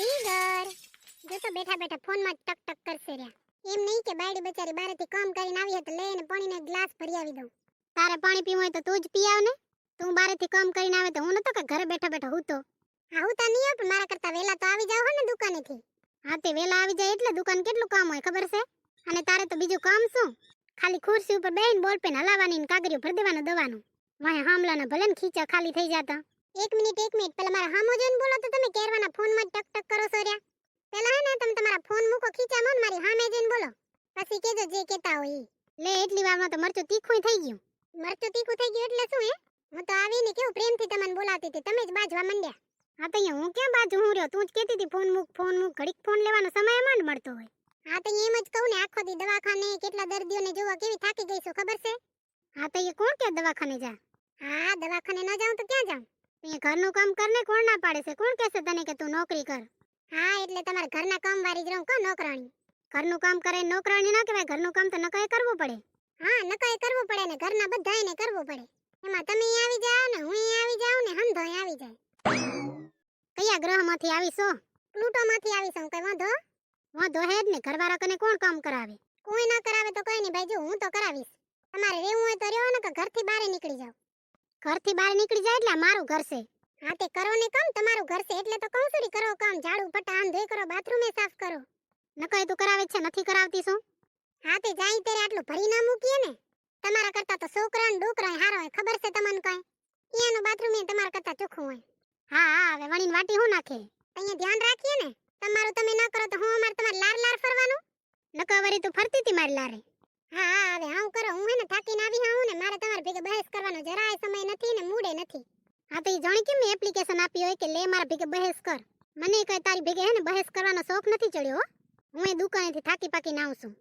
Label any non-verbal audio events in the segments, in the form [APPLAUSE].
જીગર જો તો બેઠા બેઠા ફોનમાં ટક ટક કરશે રહ્યા. એમ નહીં કે બાયડી બચારી બારેથી કામ કરીને આવી હોય તો લઈને પાણીનો ગ્લાસ ભરી આવી દઉં. તારે પાણી પીવું હોય તો તું જ પી આવ ને તું બારેથી કામ કરીને આવે તો હું નતો કે ઘરે બેઠા બેઠા હું તો. આવું તા નહીં પણ મારા કરતા વેલા તો આવી જાવ ને દુકાનેથી. હા, તે વેલા આવી જાય એટલે દુકાન કેટલું કામ હોય ખબર છે? અને તારે તો બીજું કામ શું? ખાલી ખુરશી ઉપર બેહીને બોલ પેન હલાવવાની કાગરીઓ ભરી દેવાનું દવાનું. વાહે હામલાના ભલે ને ખીચા ખાલી થઈ જાતા. એક મિનિટ એક મિનિટ. પેલા મારા હામો જોઈને બોલો તો તમે કેરવાના ફોનમાં ટક ટક કરો છો રહ્યા પેલા હે ને તમે તમારા ફોન મૂકો ખીચા મો મારી હામે જઈને બોલો. પછી કેજો જે કહેતા હોય લે એટલી વારમાં તો મરચું તીખું થઈ ગયું. મરચું તીખું થઈ ગયું એટલે શું હે? હું તો આવીને કેવું પ્રેમથી તમને બોલાવતી હતી. તમે જ બાજવા માંડ્યા. હા તો હું ક્યાં બાજુ હું રહ્યો? તું જ કહેતી હતી ફોન મૂક ફોન મૂક. ઘડીક ફોન લેવાનો સમય માંડ મળતો હોય. હા તો એમ જ કહું ને આખો દી દવાખાને કેટલા દર્દીઓને જોવા કેવી થાકી ગઈ છું ખબર છે? હા તો એ કોણ કે દવાખાને જા? હા દવાખાને ન જાઉં તો ક્યાં જાઉં? અહીંયા ઘરનું કામ કરને કોણ ના પાડે છે? કોણ કહેશે તને કે તું નોકરી કર? હા એટલે તમારે ઘરના કામ વાળી જ રહું કો નોકરાણી? ઘરનું કામ કરે નોકરાણી ના કહેવાય ઘરનું કામ તો નકાય કરવું પડે. હા નકાય કરવું પડે ને ઘરના બધાયને કરવું પડે. એમાં તમે આવી જાઓ ને હું અહીં આવી જાઉં ને હંધો આવી જાય. કયા ગ્રહમાંથી આવીશો? પ્લુટોમાંથી આવી છું કઈ વાંધો? વાંધો હે જ ને ઘરવાળા કને કોણ કામ કરાવે? કોઈ ના કરાવે તો કઈ નહીં ભાઈ જો હું તો કરાવીશ. તમારે રહેવું હોય તો રહેવો ને કે ઘરથી બહાર નીકળી જાઓ? ઘરથી બહાર નીકળી જાય એટલે મારું ઘર છે. હા, તે કરો ને કામ, તમારું ઘર છે એટલે તો કહું કરો કામ, ઝાડુ પટ્ટા આમ ધોઈ કરો, બાથરૂમે સાફ કરો. નકાય તું કરાવે છે, નથી કરાવતી શું? હા, તે જાય ત્યારે આટલું ભરી ના મૂકીએ ને. તમારા કરતા તો છોકરા ને ડોકરા હારો હોય, ખબર છે તમને કઈ? અહીંયાનું બાથરૂમ તમારા કરતા ચોખ્ખું હોય. હા હા, હવે વણીને વાટી હું નાખે? અહીંયા ધ્યાન રાખીએ ને. તમારું તમે ન કરો તો હું અમારે તમારે લાર લાર ફરવાનું નકાવરી તું ફરતી હતી મારી લારે. હા હા હવે આવું કરો. હું હે ને થાકીને આવી હું ને મારે તમારે ભેગે બહેસ કરવાનો જરાય સમય નથી ને મૂડે નથી. હા તો જાણી કેમ એપ્લિકેશન આપી હોય કે લે મારા ભેગે બહેસ કર. મને કઈ તારી ભેગે હે ને બહેસ કરવાનો શોખ નથી ચડ્યો હો. હું એ દુકાનેથી થાકી પાકીને આવું છું.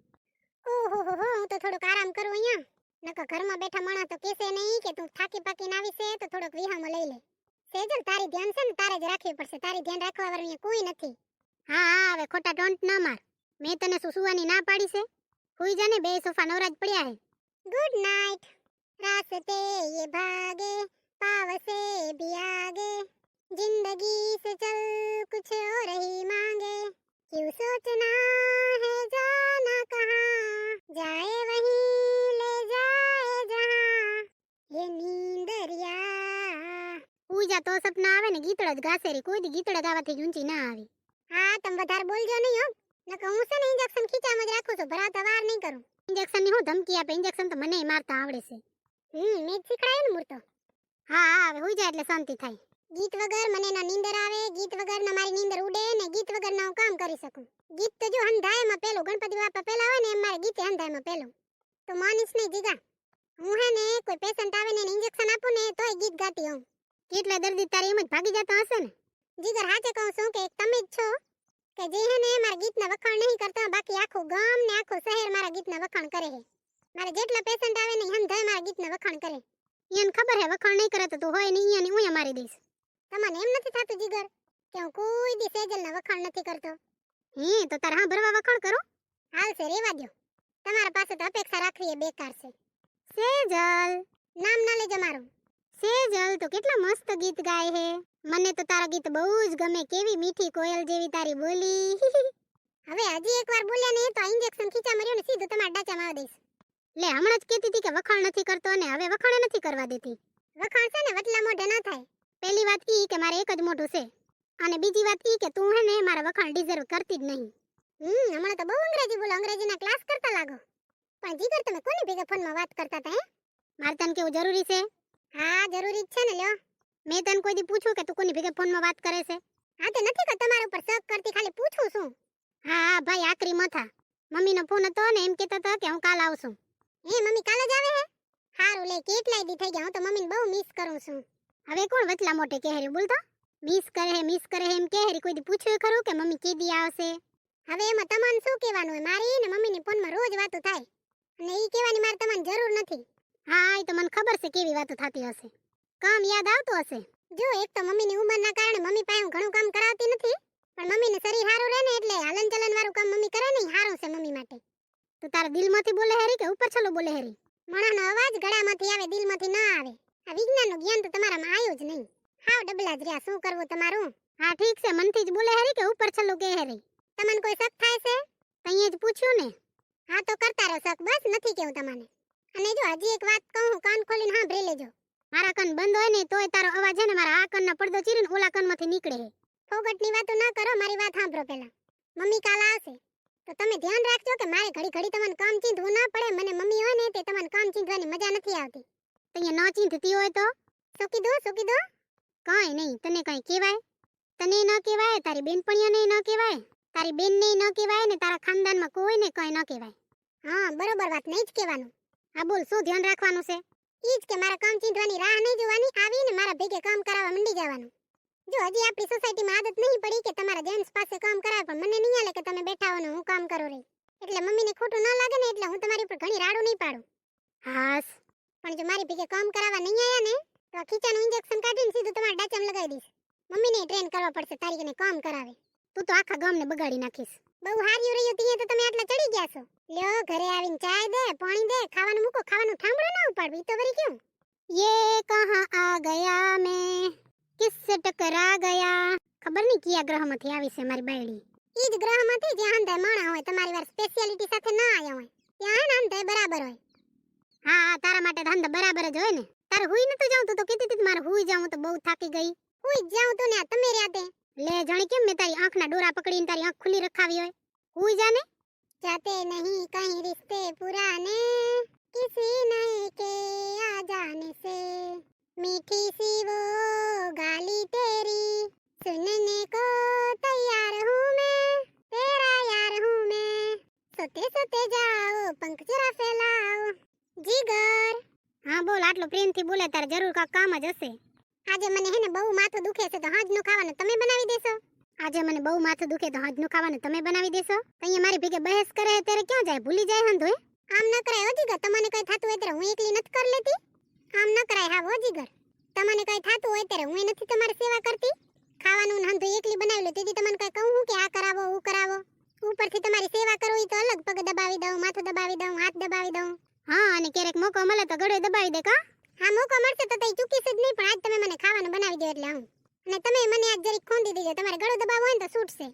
ઓહો હો હો હું તો થોડુંક આરામ કરું અહીંયા. નકર ઘરમાં બેઠા માણા તો કેસે નહીં કે તું થાકી પાકીને આવી છે તો થોડોક વિહામાં લઈ લે. સેજલ તારી ધ્યાન છે ને તારે જ રાખવી પડશે. તારી ધ્યાન રાખવા વાળું કોઈ નથી. હા હા હવે ખોટા ટોન્ટ ન માર. મેં તને શું સુવાની ના પાડી છે? हुई जाने बेसोफा नवराज पड़िया है गुड नाइट रास्ते ये भागे पाव से भी आगे ज़िंदगी से चल कुछ और ही मांगे। क्यों सोचना है जाना कहाँ जाए वही ले जाए जहाँ ये नींद रिया। पूजा तो सपना आवे ने गीतड़ गासे रे कोई गीतड़ा गावा थे गुंची ना आवे। हाँ तुम बधार बोल जो नहीं हो? નકર હું છે ને ઇન્જેક્શન ખીચામાં જ રાખું છું ભરા દવાર નહીં કરું. ઇન્જેક્શનની હું ધમકી આપે ઇન્જેક્શન તો મને મારતા આવડે છે. હમ, મેં શીખડાયું ને મૂર્તો. હા હા, હવે હુઈ જાય એટલે શાંતિ થાય. ગીત વગર મને ના નીંદર આવે, ગીત વગર ના મારી નીંદર ઉડે ને ગીત વગર ના હું કામ કરી શકું. ગીત તો જો હંધાયમાં પેલું, ગણપતિ બાપા પેલા હોય ને એમ મારે ગીતે હંધાયમાં પેલું. તો માનીશ નહીં જીગા. હું હે ને, કોઈ પેશન્ટ આવે ને ઇન્જેક્શન આપું ને તોય ગીત ગાતી હોઉં. કેટલા દર્દી તારી એમ જ ભાગી જતા હશે ને? જીગર હાચે કહું છું કે તમે જ છો. કે જે હે ને મારા ગીતના વખાણ નહીં કરતા, બાકી આખું ગામ ને આખું શહેર મારા ગીતના વખાણ કરે છે. મારે જેટલા પેશન્ટ આવે ને હંધાય મારા ગીતના વખાણ કરે. એને ખબર હે, વખાણ નહીં કરે તો તું હોય ને અહીંયા ને ઉયા મારી દઈશ. તમને એમ નથી થતું જીગર, કે હું કોઈ દી સેજલના વખાણ નથી કરતો? હે, તો તારે હા ભરવા વખાણ કરો? હાલશે રેવા દ્યો. તમારા પાસે તો અપેક્ષા રાખવી એ બેકાર છે. સેજલ! નામ ના લેજો મારું. સેજલ તો કેટલા મસ્ત ગીત ગાય હે. મને તો તારા ગીત બહુ જ ગમે. કેવી મીઠી કોયલ જેવી તારી બોલી. [LAUGHS] હવે હજી એકવાર બોલ્યા ને તો ઇન્જેક્શન ખીચા માર્યો ને સીધું તમારા ડાચામાં આવી દઈશ. લે હમણાં જ કહેતી હતી કે વખાણ નથી કરતો ને હવે વખાણ નથી કરવા દેતી. વખાણ છે ને વટલા મોઢે ના થાય. પહેલી વાત ઈ કે મારે એક જ મોઢું છે. અને બીજી વાત ઈ કે તું હે ને મારા વખાણ ડિઝર્વ કરતી જ નહીં. હમ હમણાં તો બહુ અંગ્રેજી બોલો. અંગ્રેજીના ક્લાસ કરતા લાગો. પણ જીગર તમે કોની ભેગા ફોનમાં વાત કરતા હતા હે? મારે તને કેવું જરૂરી છે? હા, જરૂરી જ છે ને, લ્યો. મેં તને કોઈ દી પૂછ્યું કે તું કોની ભેગા ફોનમાં વાત કરે છે? હા, તે નથી કે તમારા ઉપર શક કરતી, ખાલી પૂછું છું. હા હા, ભાઈ, આકરી મથા મમ્મીનો ફોન હતો ને, એમ કહેતા હતો કે હું કાલ આવશું. હે, મમ્મી કાલ જ આવે હે? હારું, લે, કેટલાય દી થઈ ગયા, હું તો મમ્મીને બહુ મિસ કરું છું. હવે કોણ વચલા મોટે કહેરી બોલતો મિસ કરે હે મિસ કરે હે, એમ કહેરી કોઈ દી પૂછ્યું ખરું કે મમ્મી કેદી આવશે? હવે એમાં તમને શું કહેવાનું હોય? મારી ને મમ્મીની ફોનમાં રોજ વાતો થાય. અને એ કહેવાની મારે તમને જરૂર નથી. હા એ તો મને ખબર છે કેવી વાતો થતી હશે. કામ યાદ આવતું હશે. જો એક તો મમ્મીની ઉંમરના કારણે મમ્મી પાસે હું ઘણું કામ કરાવતી નથી પણ મમ્મીને શરીર સારું રહે ને એટલે હલન ચલન વાળું કામ મમ્મી કરે ને સારું છે મમ્મી માટે. તો તારા દિલમાંથી બોલે હેરી કે ઉપર છલો બોલે હેરી? મણાનો અવાજ ગળામાંથી આવે દિલમાંથી ના આવે. આ વિજ્ઞાનનું જ્ઞાન તો તમારામાં આવ્યું જ નહીં. હાવ ડબલા જ રહ્યા શું કરવું તમારું? હા ઠીક છે મનથી જ બોલે હેરી કે ઉપર છલો કે હેરી? તમને કોઈ શક થાય છે? તઈએ જ પૂછ્યું ને. હા તો કરતા રહો શક બસ નથી કેવું તમને અને જો હજી એક વાત કહું, કાન ખોલીને સાંભળી લેજો. મારા કાન બંધ હોય ને તોય તારો અવાજ છે ને મારા આ કાનનો પડદો ચીરીને ઓલા કાનમાંથી નીકળે છે. ફોગટની વાતો ના કરો, મારી વાત સાંભળો પહેલા. મમ્મી કાલ આવશે. તો તમે ધ્યાન રાખજો કે મારે ઘડી ઘડી તમને કામ ચીંધવું ના પડે. મને મમ્મી હોય ને તે તમને કામ ચીંધવાની મજા નથી આવતી. તઅહીંયા ન ચીંધતી હોય તો? શું કીધું શું કીધું? કાંઈ નહીં, તને કાંઈ કહેવાય? તને ન કહેવાય, તારી બેનપણીઓને ન કહેવાય? તારી બેનને ન કહેવાય ને તારા ખાનદાનમાં કોઈને કાંઈ ન કહેવાય? હા, બરોબર વાત, નહીં જ કહેવાનું. હા બોલ, શું ધ્યાન રાખવાનું છે? ઈ જ કે મારા કામ ચીંધવાની રાહ નહીં જોવાની, આવીને મારા ભેગે કામ કરાવવા મંડી જવાનું. જો હજી આપણી સોસાયટીમાં આદત નહીં પડી કે તમારા જેન્ટ્સ પાસે કામ કરાવે, પણ મને નહીં આલે કે તમે બેઠા હો ને હું કામ કરું રહી. એટલે મમ્મીને ખોટું ન લાગે ને, એટલે હું તમારી ઉપર ઘણી રાડું નહીં પાડું. હાસ. પણ જો મારી ભેગે કામ કરાવવા નહીં આવ્યા ને, તો આ ખીચાનું ઇન્જેક્શન કાઢીને સીધું તમારા ડાચામાં લગાવી દઈશ. મમ્મીને ટ્રેન કરવા પડશે તારીખને કામ કરાવે. તું તો આખા ગામને બગાડી નાખીશ. બહુ હાર્યું રહ્યું તીએ તો તમે આટલા ચડી ગયા છો. લ્યો ઘરે આવીને ચાય દે પાણી દે ખાવાનું મૂકો ખાવાનું ઠામડો ના ઉપાડવી તો વરી કેમ? યે કહા આ ગયા મે કિસ ટકરા ગયા. ખબર નહીં કયા ગ્રહમાંથી આવી છે મારી બાયડી? ઈ જ ગ્રહમાંથી જ્યાં અંધાય માણા હોય તમારી વાર સ્પેશિયાલિટી સાથે ના આયા હોય. ત્યાં અંધાય બરાબર હોય. હા હા તારા માટે ધંધ બરાબર જ હોય ને. તારે હુઈ નતું જાઉં તો કીધી તી મારે હુઈ જાઉં તો બહુ થાકી ગઈ. હુઈ જાઉં તો ને તમે રહ્યા તે. લે જાણી કેમ મેં તારી આંખના ડોરા પકડીને તારી આંખ ખુલ્લી રખાવી હોય હુઈ જાને जाते नहीं कहीं रिश्ते पुराने किसी नए के आ जाने से मीठी सी वो गाली तेरी सुनने को तैयार हूँ मैं तेरा यार हूँ मैं सोते सोते जाओ पंख जरा फैलाओ જીગર હા બોલ આટલું પ્રેમથી બોલે તારે જરૂર કાંક કામ જ હશે આજે મને હે ને બહુ માથું દુખે છે, તો હાજનું ખાવાનું તમે બનાવી દેશો. આજે મને બહુ માથું દુખે, તો હાજનું ખાવાનું તમે બનાવી દેશો. અહીંયા મારી ભેગે બહેસ કરે ત્યારે ક્યાં જાય? ભૂલી જાય હંધોય આમ ન કરાય ઓજીગર જીગર તમને કઈ થાતું હોય ત્યારે હું એકલી નથી કરી લેતી. આમ ન કરાય હા ઓજીગર. જીગર તમને કઈ થાતું હોય ત્યારે હું નથી તમારી સેવા કરતી. ખાવાનું હંધો એકલી બનાવી લો, તેથી તમને કઈ કહું હું કે આ કરાવો, હું કરાવો. ઉપરથી તમારી સેવા કરવી તો અલગ પગ દબાવી દઉં, માથું દબાવી દઉં, હાથ દબાવી દઉં. હા, અને ક્યારેક મોકો મળે તો ગળે દબાવી દે, કા? હા મોકો મળશે તો તઈ ચૂકીશ જ નહીં પણ આજ તમે મને ખાવાનું બનાવી દો એટલે આવું. અને તમે મને આજ જરીક ખોંદી દીજો તમારે ગળો દબાવો હોય ને તો છૂટશે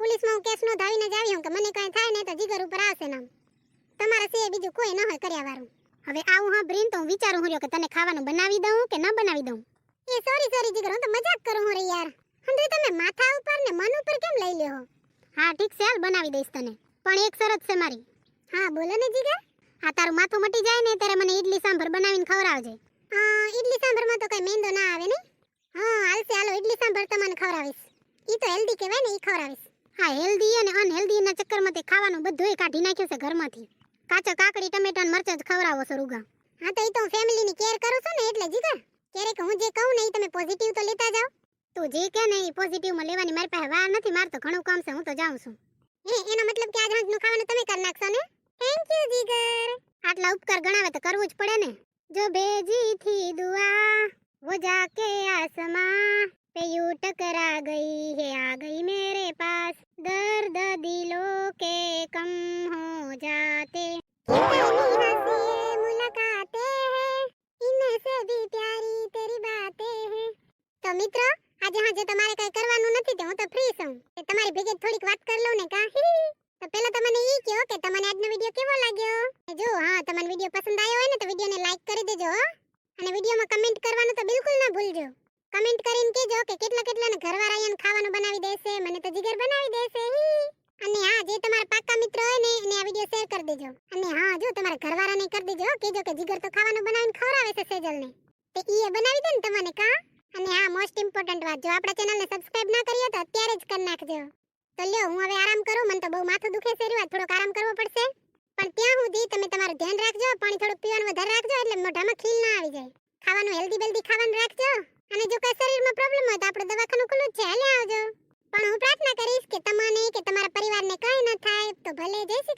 પોલીસમાં હું કેસ નોંધાવીને જ આવી હું કે મને કાંઈ થાય ને તો જીગર ઉપર આવશે નામ તમારા સિવાય બીજું કોઈ ન હોય કર્યા વાળું હવે આવું હા બ્રેન તો હું વિચારું હું કે તને ખાવાનું બનાવી દઉં કે ન બનાવી દઉં? એ સોરી સોરી જીગર હું તો મજાક કરું હું રે યાર. હંદે તમે માથા ઉપર ને મન ઉપર કેમ લઈ લ્યો હા ઠીક છે હાલ બનાવી દઈશ તને. પણ એક શરત છે મારી. હા બોલો ને જીગર. આ તારું માથું મટી જાય ને ત્યારે મને ઈડલી સાંભર બનાવીને ખવડાવજે. ઈડલી સાંભરમાં તો કઈ મેંદો ના આવે ને? હા હાલશે હાલો ઈડલી સાંભર તમને ખવડાવીશ. ઈ તો હેલ્ધી કહેવાય ને ઈ ખવડાવીશ. હા હેલ્ધી અને અનહેલ્ધી ના ચક્કરમાં તે ખાવાનું બધુંય કાઢી નાખ્યું છે ઘરમાંથી. કાચો કાકડી ટમેટા ને મરચાં જ ખવડાવો છો રૂગા. હા તો ઈ તો હું ફેમિલીની કેર કરું છું ને એટલે જીગર ક્યારેક હું જે કહું ને ઈ તમે પોઝિટિવ તો લેતા જાઓ. તું જે કે ને ઈ પોઝિટિવમાં લેવાની મારી પાસે વાર નથી માર તો ઘણું કામ છે હું તો જાઉં છું. એ એનો મતલબ કે આજ હાંજનું ખાવાનું તમે કરી નાખશો ને? થેન્ક યુ જીગર આટલા ઉપકાર ગણાવે તો કરવું જ પડે ને જો ભેજી થી દુઆ वो जाके आसमां पे यूं टकरा गई है आ गई मेरे पास दर्द दिलों के कम हो जाते અને વિડીયોમાં કમેન્ટ કરવાનું તો બિલકુલ ના ભૂલજો. કમેન્ટ કરીને કહેજો કે કેટલા કેટલાને ઘરવાળા અહીંયા ખાવાનું બનાવી દેશે, મને તો જીગર બનાવી દેશે અને હા, જે તમારા પાકા મિત્ર હોય ને, એને આ વીડિયો શેર કરી દેજો. અને હા, જો તમારા ઘરવાળાને કરી દેજો કેજો કે જીગર તો ખાવાનું બનાવીને ખવડાવે છે સેજલને. તે ઈ બનાવી દે ને તમને, કા? અને હા મોસ્ટ ઇમ્પોર્ટન્ટ વાત, જો આપણા ચેનલને સબસ્ક્રાઇબ ના કરી હોય તો અત્યારે જ કરી નાખજો. તો લ્યો, હું હવે આરામ કરું, મને તો બહુ માથું દુખે છે રહ્યું થોડોક આરામ કરવો પડશે. પણ ત્યાં સુધી તમે તમારું ધ્યાન રાખજો, પાણી થોડું પીવાનું વધારે રાખજો, એટલે મોઢામાં ખીલ ના આવી જાય. ખાવાનું હેલ્ધી બેલ્ધી ખાવાનું રાખજો. અને જો કોઈ શરીરમાં પ્રોબ્લેમ હોય તો આપણે દવાખાનું ખુલ્લું છે હાલે આવજો. પણ હું પ્રાર્થના કરીશ કે તમને કે તમારા પરિવારને કંઈ ન થાય, તો ભલે, જય શ્રી